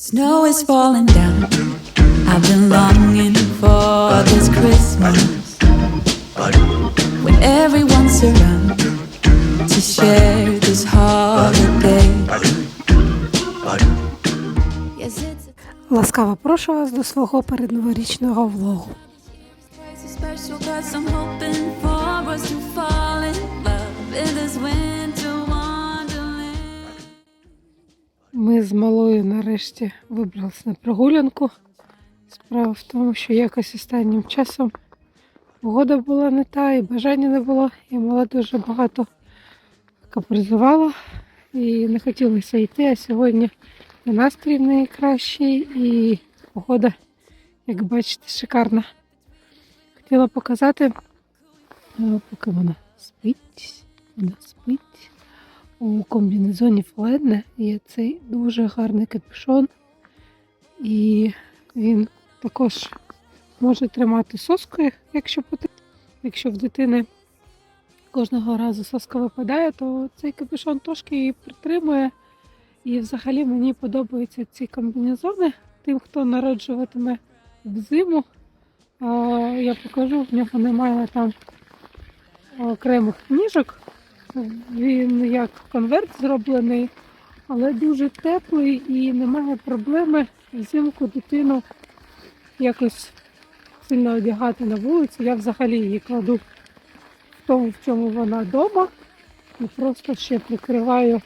Snow is falling down. I've been longing for this Christmas when everyone's around to share this holiday. Ласкаво прошу вас до свого передноворічного влогу. special 'cause I'm hoping for us to fall in love in this winter нарешті вибралися на прогулянку. Справа в тому, що якось останнім часом погода була не та, і бажання не було, і мала дуже багато капризувала і не хотілося йти. А сьогодні і настрій в неї кращий, і погода, як бачите, шикарна. Хотіла показати, поки вона спить, вона спить. У комбінезоні Фледне є цей дуже гарний капюшон, і він також може тримати соскою, якщо потрібно. Якщо в дитини кожного разу соска випадає, то цей капюшон трошки її притримує. І взагалі мені подобаються ці комбінезони. Тим, хто народжуватиме взиму, я покажу, в нього немає там окремих книжок. Він як конверт зроблений, але дуже теплий і немає проблеми взимку дитину якось сильно одягати на вулиці. Я взагалі її кладу в тому, в чому вона вдома. І просто ще прикриваю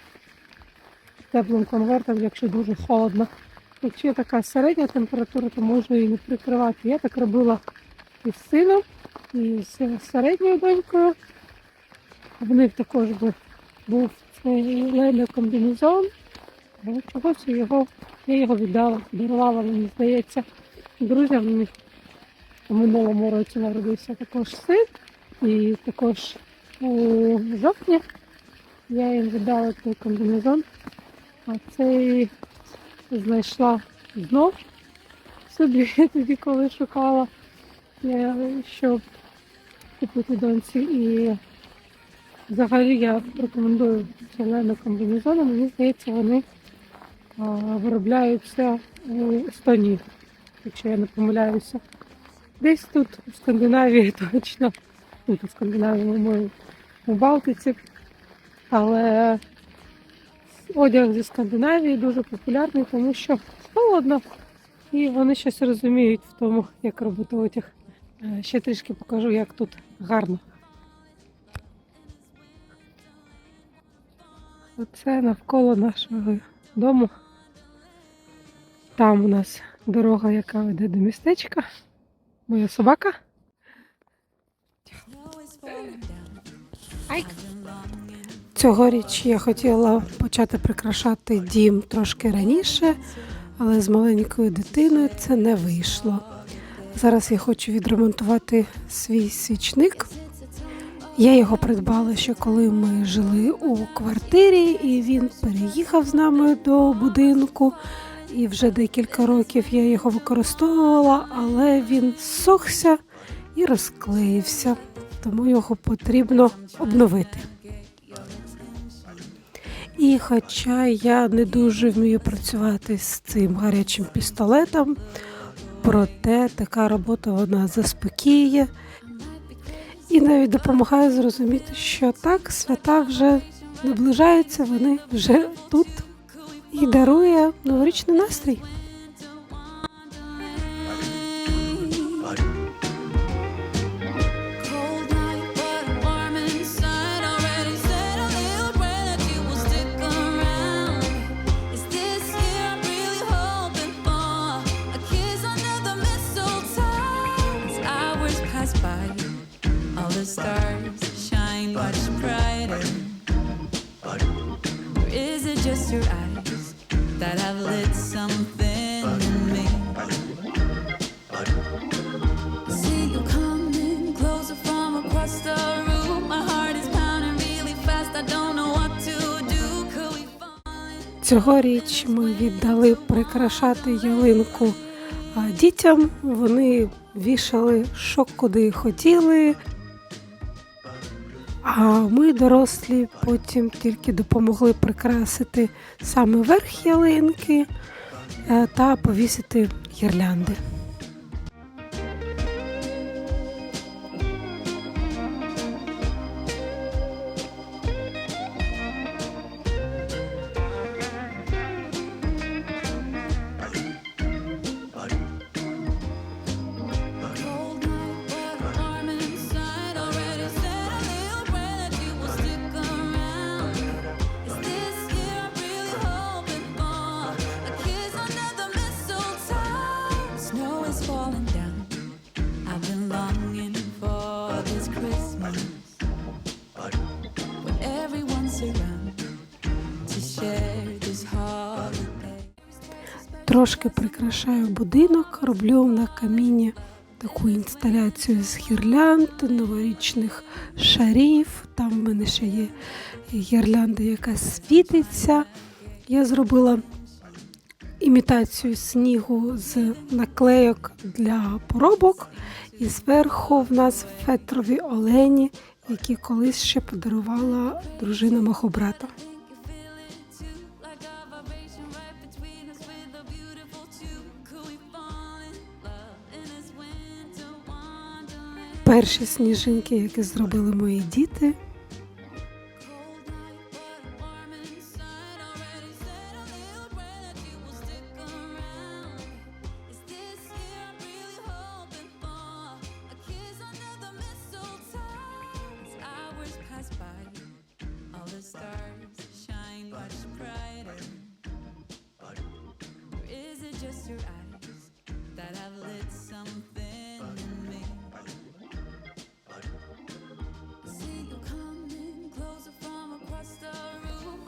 теплим конвертом, якщо дуже холодно. Якщо така середня температура, то можу її не прикривати. Я так робила і сином, і з середньою донькою. В них також би був цей лейний комбінезон. Чогось його, я його віддала, дарувала, мені здається, друзям. У них у минулому році народився також син. І також у жовтні я їм віддала цей комбінезон, а цей знайшла знов собі тоді, коли шукала, я, щоб купити доньці. І взагалі я рекомендую зелені комбінезони. Мені здається, вони виробляються у Естонії, якщо я не помиляюся. Десь тут у Скандинавії точно, тут у Скандинавії ми у Балтиці, але одяг зі Скандинавії дуже популярний, тому що холодно і вони щось розуміють в тому, як робити одяг. Е, Ще трішки покажу, як тут гарно. Оце навколо нашого дому. Там у нас дорога, яка веде до містечка. Моя собака. Айк. Цьогоріч я хотіла почати прикрашати дім трошки раніше, але з маленькою дитиною це не вийшло. Зараз я хочу відремонтувати свій свічник. Я його придбала ще коли ми жили у квартирі, і він переїхав з нами до будинку. І вже декілька років я його використовувала, але він зсохся і розклеївся, тому його потрібно обновити. І хоча я не дуже вмію працювати з цим гарячим пістолетом, проте така робота вона заспокіює і навіть допомагає зрозуміти, що так, свята вже наближаються, вони вже тут і дарує новорічний настрій. The stars shine much brighter. Or is it just your eyes that have lit something in me? See you coming closer from across the room. My heart is pounding really fast. I don't know what to do. Could we find? Цьогоріч ми віддали прикрашати ялинку а, дітям. Вони вішали що куди хотіли. А ми, дорослі, потім тільки допомогли прикрасити саме верх ялинки. е, та повісити гірлянди. Трошки прикрашаю будинок, роблю на каміні таку інсталяцію з гірлянд, новорічних шарів. Там в мене ще є гірлянда, яка світиться. Я зробила імітацію снігу з наклейок для поробок. І зверху в нас фетрові олені, які колись ще подарувала дружина мого брата. Перші сніжинки, які зробили мої діти.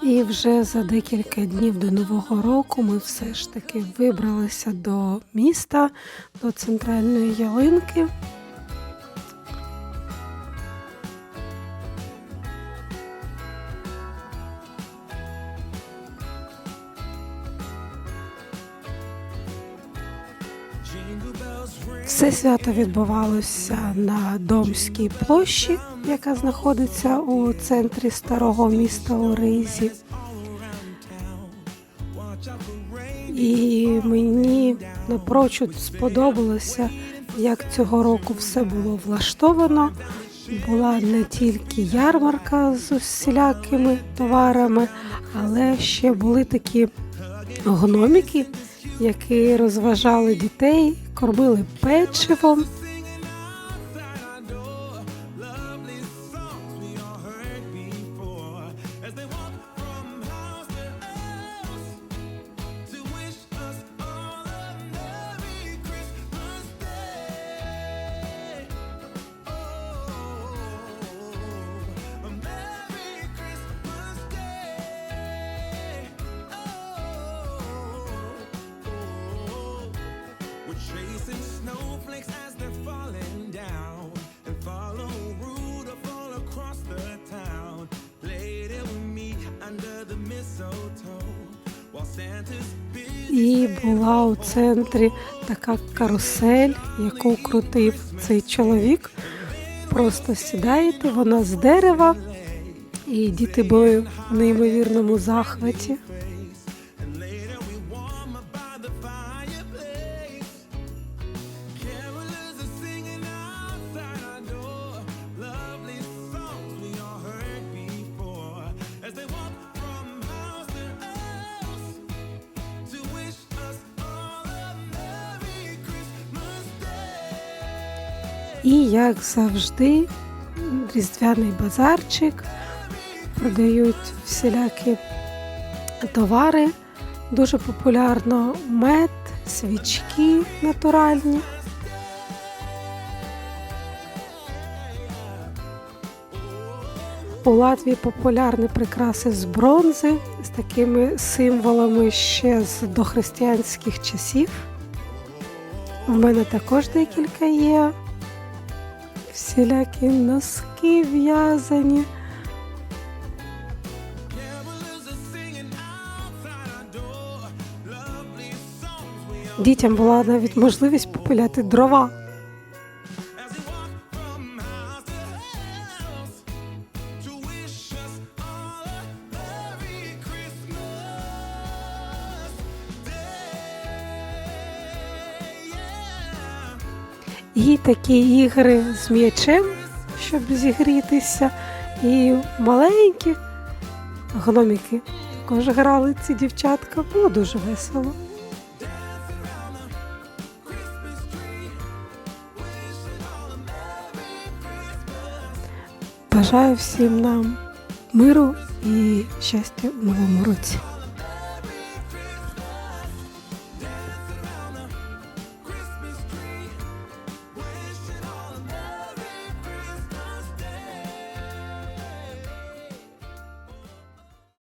І вже за декілька днів до Нового року ми все ж таки вибралися до міста, до центральної ялинки. Все свято відбувалося на Домській площі, яка знаходиться у центрі старого міста Оризі. І мені напрочуд сподобалося, як цього року все було влаштовано. Була не тільки ярмарка з усілякими товарами, але ще були такі гноміки, які розважали дітей, кормили печивом. І була у центрі така карусель, яку крутив цей чоловік. Просто сідаєте, вона з дерева, і діти були в неймовірному захваті. І як завжди, різдвяний базарчик, продають всілякі товари. Дуже популярно мед, свічки натуральні. У Латвії популярні прикраси з бронзи з такими символами ще з дохристиянських часів. У мене також декілька є. Всілякі носки в'язані. Дітям була навіть можливість попиляти дрова. І такі ігри з м'ячем, щоб зігрітися. І маленькі гноміки також грали ці дівчатка. Було дуже весело. Бажаю всім нам миру і щастя у новому році.